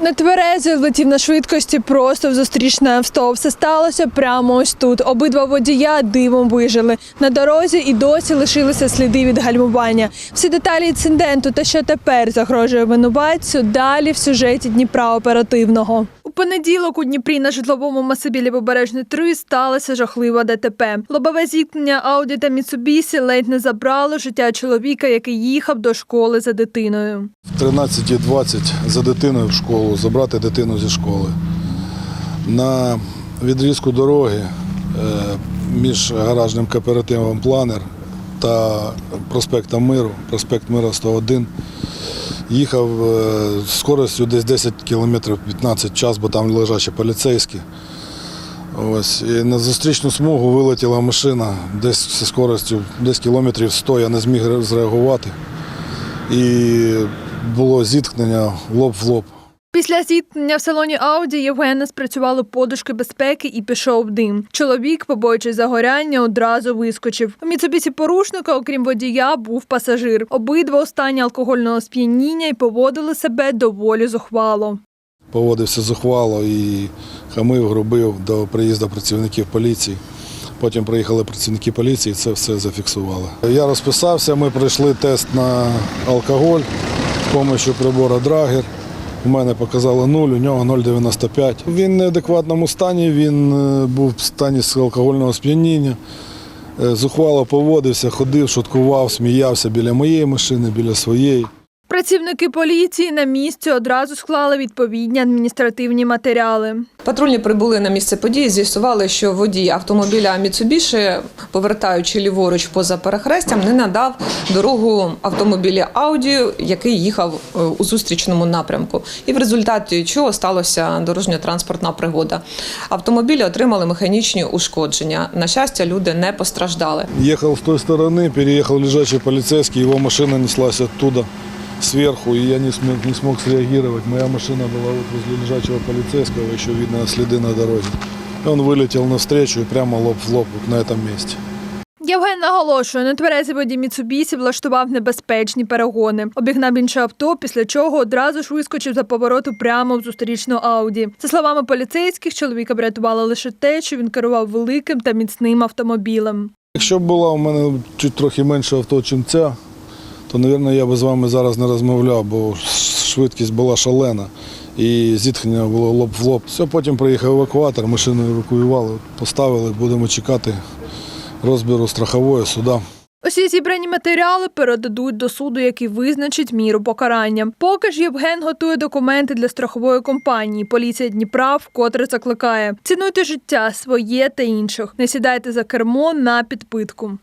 Нетверезий влетів на швидкості просто в зустрічне авто. Все сталося прямо ось тут. Обидва водія дивом вижили. На дорозі і досі лишилися сліди від гальмування. Всі деталі інциденту та що тепер загрожує винуватцю. Далі в сюжеті Дніпра оперативного. Понеділок у Дніпрі на житловому масиві Лівобережний 3 сталося жахливе ДТП. Лобове зіткнення Ауді та Міцубісі ледь не забрало життя чоловіка, який їхав до школи за дитиною. В 13.20 за дитиною в школу, забрати дитину зі школи. На відрізку дороги е, між гаражним кооперативом Планер та проспектом Миру, проспект Мира 101, їхав е, з скоростю десь 10 км 15 час, бо там лежачі поліцейські. Ось, і на зустрічну смугу вилетіла машина десь зі скоростю десь кілометрів 100, я не зміг зреагувати. І було зіткнення лоб в лоб. Після зіткнення в салоні Ауді Євгена спрацювали подушки безпеки і пішов дим. Чоловік, побоюючись загоряння, одразу вискочив. У Міцубісі порушника, окрім водія, був пасажир. Обидва у стані алкогольного сп'яніння і поводили себе доволі зухвало. Поводився зухвало і хамив, грубив до приїзду працівників поліції. Потім приїхали працівники поліції, і це все зафіксували. Я розписався, ми пройшли тест на алкоголь з допомогою прибору Драгер. У мене показало 0, у нього 0,95. Він в неадекватному стані, він е, був в стані алкогольного сп'яніння. Е, Зухвало поводився, ходив, шуткував, сміявся біля моєї машини, біля своєї. Працівники поліції на місці одразу склали відповідні адміністративні матеріали. Патрульні прибули на місце події, з'ясували, що водій автомобіля Mitsubishi, повертаючи ліворуч поза перехрестям, не надав дорогу автомобілі Audi, який їхав е, у зустрічному напрямку. І в результаті чого сталося дорожньо-транспортна пригода. Автомобілі отримали механічні ушкодження. На щастя, люди не постраждали. Ехал с той стороны, переехал лежачий полицейский, его машина неслась оттуда, сверху, и я не смог, не смог среагировать. Моя машина была вот возле лежачего полицейского, еще видно следы на дороге. И он вылетел навстречу и прямо лоб в лоб вот на этом месте. Євген наголошує, нетверезий водій Міцубісі влаштував небезпечні перегони. Обігнав інше авто, після чого одразу ж вискочив за повороту прямо в зустрічну Ауді. За словами поліцейських, чоловіка врятувало лише те, що він керував великим та міцним автомобілем. Якщо б була у мене чуть трохи менше авто, ніж ця, то, мабуть, я би з вами зараз не розмовляв, бо швидкість була шалена і зіткнення було лоб в лоб. Все, потім приїхав евакуатор, машину евакуювали, поставили, будемо чекати розбіру страхової суда. Усі зібрані матеріали передадуть до суду, який визначить міру покарання. Поки ж Євген готує документи для страхової компанії. Поліція Дніпра вкотре закликає: цінуйте життя своє та інших. Не сідайте за кермо на підпитку.